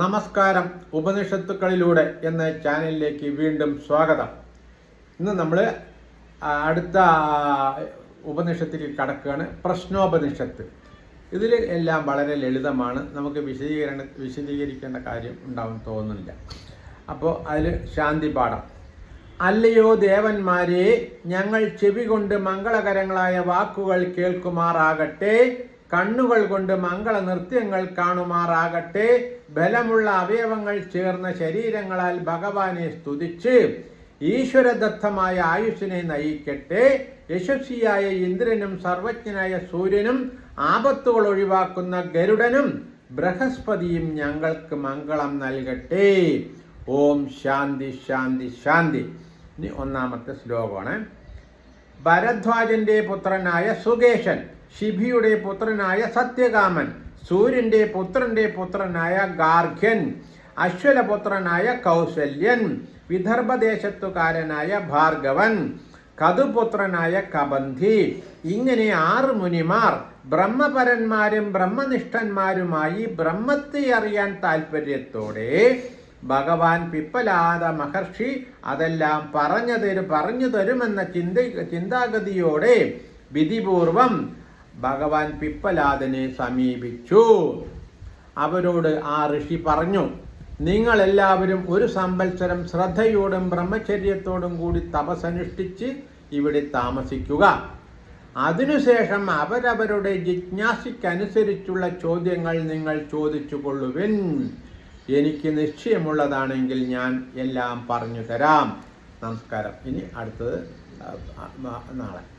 നമസ്കാരം ഉപനിഷത്തുക്കളിലൂടെ എന്ന ചാനലിലേക്ക് വീണ്ടും സ്വാഗതം. ഇന്ന് നമ്മൾ അടുത്ത ഉപനിഷത്തിൽ കടക്കുകയാണ്. പ്രശ്നോപനിഷത്ത്. ഇതിൽ എല്ലാം വളരെ ലളിതമാണ്. നമുക്ക് വിശദീകരണ വിശദീകരിക്കേണ്ട കാര്യം ഉണ്ടാവും തോന്നുന്നില്ല. അപ്പോൾ അതിൽ ശാന്തി പാഠം. അല്ലയോ ദേവന്മാരെ ഞങ്ങൾ ചെവി കൊണ്ട് മംഗളകരങ്ങളായ വാക്കുകൾ കേൾക്കുമാറാകട്ടെ. കണ്ണുകൾ കൊണ്ട് മംഗള നൃത്യങ്ങൾ കാണുമാറാകട്ടെ. ബലമുള്ള അവയവങ്ങൾ ചേർന്ന ശരീരങ്ങളാൽ ഭഗവാനെ സ്തുതിച്ച് ഈശ്വരദത്തമായ ആയുഷിനെ നയിക്കട്ടെ. യശസ്വിയായ ഇന്ദ്രനും സർവജ്ഞനായ സൂര്യനും ആപത്തുകൾ ഒഴിവാക്കുന്ന ഗരുഡനും ബൃഹസ്പതിയും ഞങ്ങൾക്ക് മംഗളം നൽകട്ടെ. ഓം ശാന്തി ശാന്തി ശാന്തി. ഒന്നാമത്തെ ശ്ലോകമാണ്. ഭരദ്വാജന്റെ പുത്രനായ സുകേശൻ ശിഭിയുടെ പുത്രനായ സത്യകാമൻ സൂര്യന്റെ പുത്രന്റെ പുത്രനായ ഗാർഘ്യൻ അശ്വലപുത്രനായ കൗസല്യൻ വിദർഭദേശത്തുകാരനായ ഭാർഗവൻ കതുപുത്രനായ കബന്ധി. ഇങ്ങനെ ആറ് മുനിമാർ ബ്രഹ്മപരന്മാരും ബ്രഹ്മനിഷ്ഠന്മാരുമായി ബ്രഹ്മത്തെ അറിയാൻ താല്പര്യത്തോടെ ഭഗവാൻ പിപ്പലാദ മഹർഷി അതെല്ലാം പറഞ്ഞു തരും പറഞ്ഞു തരുമെന്ന ചിന്ത ചിന്താഗതിയോടെ വിധിപൂർവം ഭഗവാൻ പിപ്പലാദനെ സമീപിച്ചു. അവരോട് ആ ഋഷി പറഞ്ഞു നിങ്ങളെല്ലാവരും ഒരു സംവത്സരം ശ്രദ്ധയോടും ബ്രഹ്മചര്യത്തോടും കൂടി തപസനുഷ്ഠിച്ച് ഇവിടെ താമസിക്കുക. അതിനുശേഷം അവരവരുടെ ജിജ്ഞാസിക്കനുസരിച്ചുള്ള ചോദ്യങ്ങൾ നിങ്ങൾ ചോദിച്ചു കൊള്ളുവിൻ എനിക്ക് നിശ്ചയമുള്ളതാണെങ്കിൽ ഞാൻ എല്ലാം പറഞ്ഞു തരാം. നമസ്കാരം. ഇനി അടുത്തത് നാളെ.